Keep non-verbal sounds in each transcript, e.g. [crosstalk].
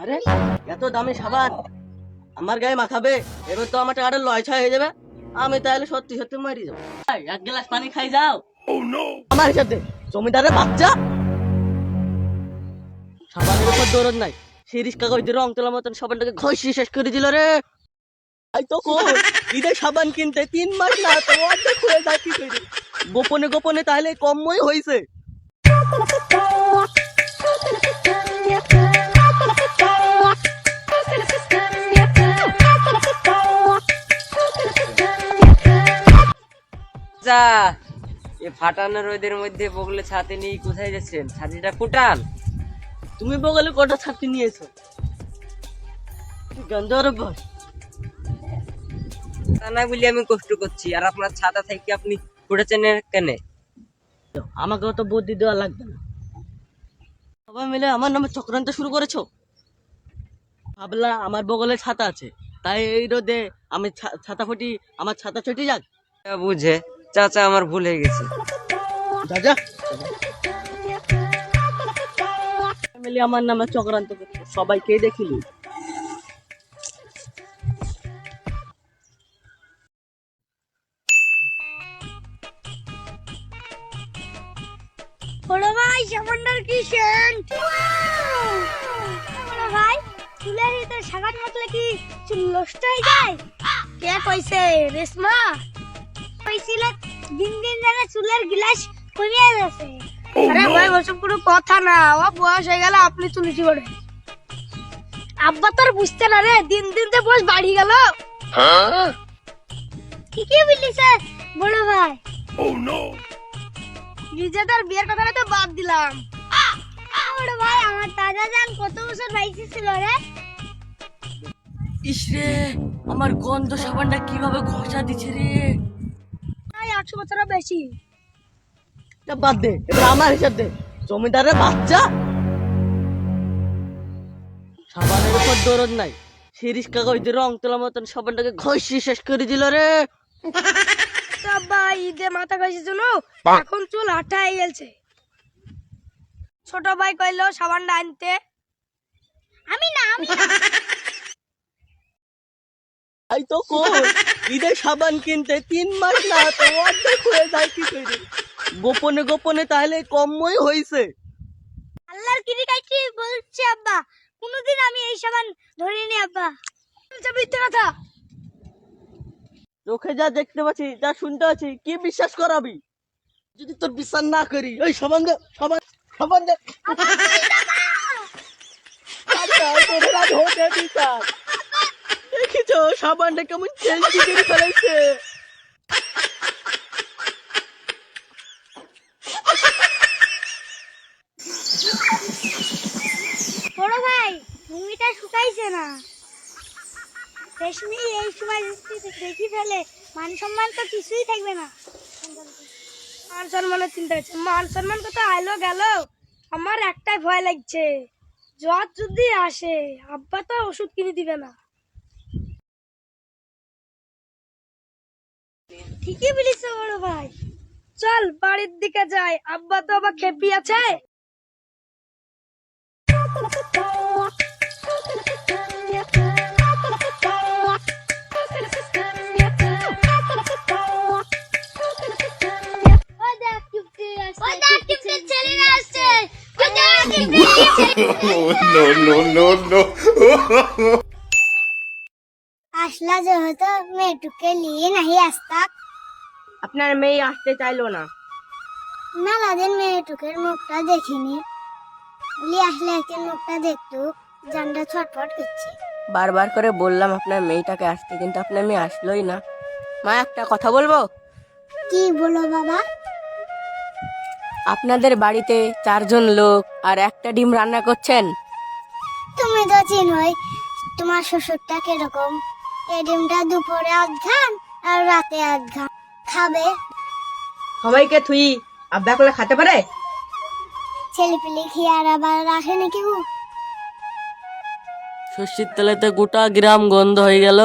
আরে এত দামি সাবান। আমার গায়ে মাখাবে এবার তো আমার টাকাটা লয় ছয় হয়ে যাবে। আমি তাহলে সত্যি সত্যি মারি যাব। এক গ্লাস পানি খাই যাও। আমার সাথে জমিদারের বাচ্চা? সাবানের উপর দৌড় নাই। শিরিষ কাগজ দিয়ে রং তোলার মতন সাবানটাকে ঘষি শেষ করে দিল রে। তাই তো ঈদের সাবান কিনতে তিন মাস না তো অর্ধেক হয়ে যায় কি করে? গোপনে গোপনে তাহলে কমই হয়েছে যা এ ফাটানো রোদের মধ্যে বগলে ছাতে নিয়ে কোথায় যাচ্ছেন? ছাতিটা ফুটান তুমি বগলে কটা ছাতি নিয়েছো? গন্ধর বস তা না বলি আমি কষ্ট করছি আর আপনার ছাতা থেকে আপনি ফুটেছেন কেন? আমাকে অত বুদ্ধি দেওয়া লাগবে না। সবাই মিলে আমার নামে চক্রান্ত শুরু করেছ? ভাবলা আমার বগলে ছাতা আছে তাই এই রোদে আমি ছাতা ফুটি আমার ছাতা চটে যাক। বুঝে। চাচা আমার ভুল হয়ে গেছে। আমার নামে চক্রান্ত করছ সবাইকে দেখিলি? বড় ভাই সাবানটার কি সেন্ট বড় ভাই চুলের ভিতরে সাবান মাখলে কি চুল নষ্ট হয়ে যায়? কে কইছে রেশমা? কইছিল দিন দিন যেন চুলের গ্লাস কমিয়ে গেছে আরে ভাই ওসব কোনো কথা না। ও বয়স হয়ে গেল আপনি চুলিটি করে আব্বা তোর বুঝতে না রে দিন দিন তো বয়স বাড়ি গেল। ঠিকই বলিস বড় ভাই। নিজেদের বিয়ের কথাটা তো বাদ দিলাম। ওরে ভাই আমার দাদা যান কত বছর বাইসে ছিল রে? ইসরে আমার গন্ধ সাবানটা কীভাবে ঘষা দিচ্ছে রে? একশো বছরও বেশি? বাদ দে এবার আমার হিসাব দে। জমিদারের বাচ্চা? সাবানের উপর দৌড় নাই শিরিষ কাগজ দিয়ে রং তোলার মতন সাবানটাকে ঘষি শেষ করে দিল রে। তা ঈদে মাথা খাইছে জন্য এখন চুল আঠা হয়ে গেছে। ছোট ভাই কইলো সাবানটা আনতে। আমি না আমি না। তাই তো কোন ঈদের সাবান কিনতে তিন মাস না তো অর্ধেক হয়ে যায় কি করে গোপনে গোপনে তাহলে কমই হয়েছে আল্লাহর কিরি কাইটি বলছে আব্বা? কোনোদিন আমি এই সাবান ধরিনি আব্বা। আচ্ছা মিথ্যে কথা। চোখে যা দেখতে পাচ্ছি যা শুনতে পাচ্ছি কি বিশ্বাস করাবি? যদি তোর বিশ্বাস না করি ওই সাবান দে সাবান সাবান দে। সাবানটা কেমন চেঞ্জ করে ফেলেছে বড় ভাই ভূমিটা শুকাইছে না। রেশমি এই সময় দেখি ফেলে। মান সম্মান তো কিছুই থাকবে না। মান সম্মানের চিন্তা হচ্ছে মান সম্মান কত আইলো গেল। আমার একটাই ভয় লাগছে। জ্বর যদি আসে, আব্বা তো ওষুধ কিনে দিবে না। ঠিকই বলিস বড় ভাই। চল বাড়ির দিকে যাই। আব্বা তো আবার খেপি আছে। [laughs] no, no, no, no. [laughs] আসলা যেহেতু মেয়েটুকে নিয়ে নাহি আসতাক। আপনার মেয়ে আসতে চাইলো না। মেলাদিন মেয়েটুকের মুখটা দেখিনি। বলি আসলে একদিন মুখটা দেখতো জানটা ছটফট করছে। বারবার করে বললাম আপনার মেয়েটাকে আসতে কিন্তু আপনার মেয়ে আসলোই না। মা একটা কথা বলব? কি বলো বাবা? আপনাদের বাড়িতে চারজন লোক আর একটা ডিম রান্না করছেন? তুমি তো চিনোই তোমার শ্বশুরটা কীরকম? এই ডিমটা দুপুরে আধ আর রাতে আধ খাবে? সবাইকে থুই আব্বা করলে খেতে পারে? ছেলে পেলে খেয়ে আর আবার রাখে নাকি গো? শস্যের তেলেতে গোটা গ্রাম গন্ধ হয়ে গেল।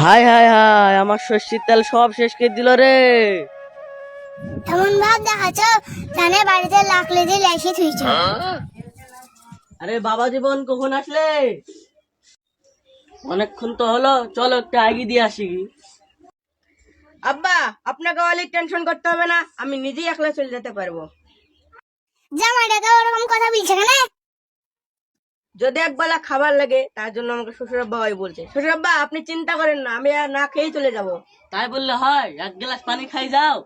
হাই হাই হাই আমার শস্যের তেল সব শেষ করে দিল রে। এমন ভাব দেখাচ্ছ জানে বাড়িতে লাকলে দিয়ে লেসে থুইছ। আরে বাবা জীবন কখন আসলে? অনেকক্ষণ তো হলো চলো একটু আগে দিয়ে আসি। আব্বা আপনাকে অনেক টেনশন করতে হবে না আমি নিজেই একলা চলে যেতে পারব। জামাইটাকে ওরকম কথা বলছে কেন? যদি একবেলা খাবার লাগে তার জন্য আমাকে শ্বশুর আব্বা ওই বলছে। শ্বশুর আব্বা আপনি চিন্তা করেন না আমি আর না খেয়েই চলে যাব। তাই বললে হয় এক গ্লাস পানি খাই যাও।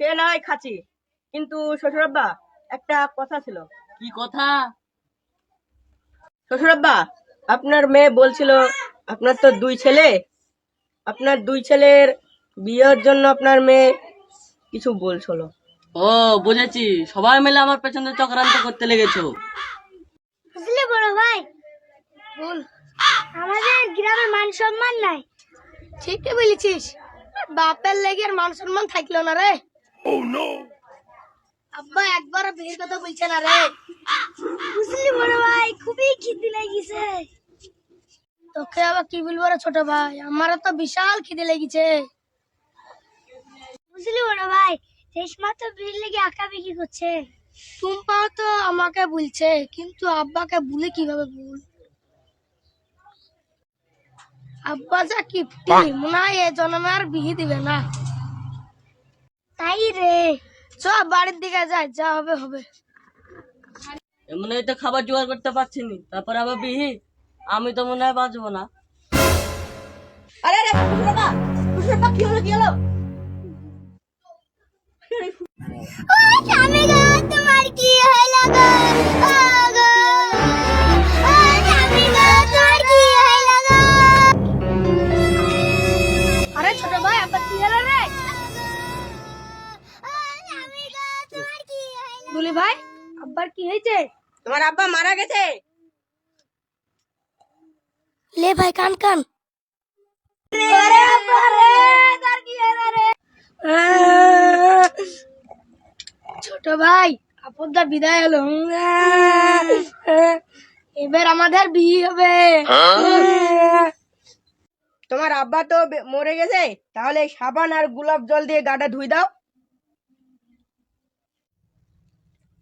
সে না হয় খাচ্ছি কিন্তু শ্বশুর আব্বা একটা কথা ছিল। কি কথা? শ্বশুর আব্বা আপনার মেয়ে বলছিল আপনার তো দুই ছেলে। আপনার দুই ছেলের বিয়ের জন্য আপনার মেয়ে কিছু বলছিল। ও বুঝেছি। সবাই মিলে আমার পেছনে চক্রান্ত করতে লেগেছো। বুঝলি বড় ভাই? বল আমাদের গ্রামের মান সম্মান নাই। ঠিকই বলেছিস। বাপের লেগে আর মান সম্মান থাকল না রে। আব্বা একবার বিয়ের কথা বলছে না রে। বুঝলি বড় ভাই খুবই খিদে লেগেছে। তোকে আবার কি বলব রে ছোট ভাই? আমারও তো বিশাল খিদে লেগেছে। বুঝলি বড় ভাই রেশমা তো বিয়ের লেগে আঁকা বিক্রি করছে। টুম্পাও তো আমাকে বলছে কিন্তু আব্বাকে বলে কীভাবে বল? আব্বা যা কিপটি মনে হয় এ জন্মে আর বিয়ে দিবে না। তাই রে। চ বাড়ির দিকে যাই যা হবে হবে। এমন তো খাবার জোগাড় করতে পারছি নি তারপর আবার বিহি আমি তো মনে হয় বাঁচবো না। আরে আরে শ্বশুর আব্বা কি হলো কি হলো? ও স্বামী তোমার কি হলো হয়েছে? তোমার আব্বা মারা গেছে? লে ভাই কান কান। ছোট ভাই আপদটা বিদায় হলো। এবার আমাদের বিয়ে হবে। তোমার আব্বা তো মরে গেছে তাহলে সাবান আর গোলাপ জল দিয়ে গাটা ধুই দাও।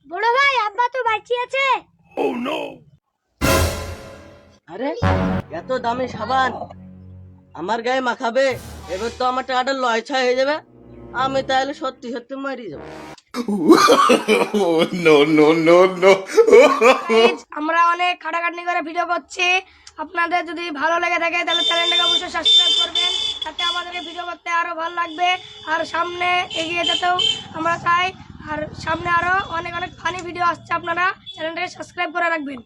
বড় ভাই আব্বা তো বাঁচিয়ে আছে। আরে এত দামি সাবান। আমার গায়ে মাখাবে এবার তো আমার টাকাটা লয় ছয় হয়ে যাবে। আমি তাহলে সত্যি সত্যি মারি যাব Oh, [laughs] no, no, no, no. আমরা অনেক খাটাখাটনি করে ভিডিও করছি। আপনাদের যদি ভালো লেগে থাকে তাহলে চ্যানেলটাকে অবশ্যই সাবস্ক্রাইব করবেন। তাতে আমাদেরকে ভিডিও করতে আরও ভালো লাগবে। আর সামনে এগিয়ে যেতেও আমরা চাই। আর সামনে আরও অনেক অনেক ফানি ভিডিও আসছে আপনারা চ্যানেলটাকে সাবস্ক্রাইব করে রাখবেন।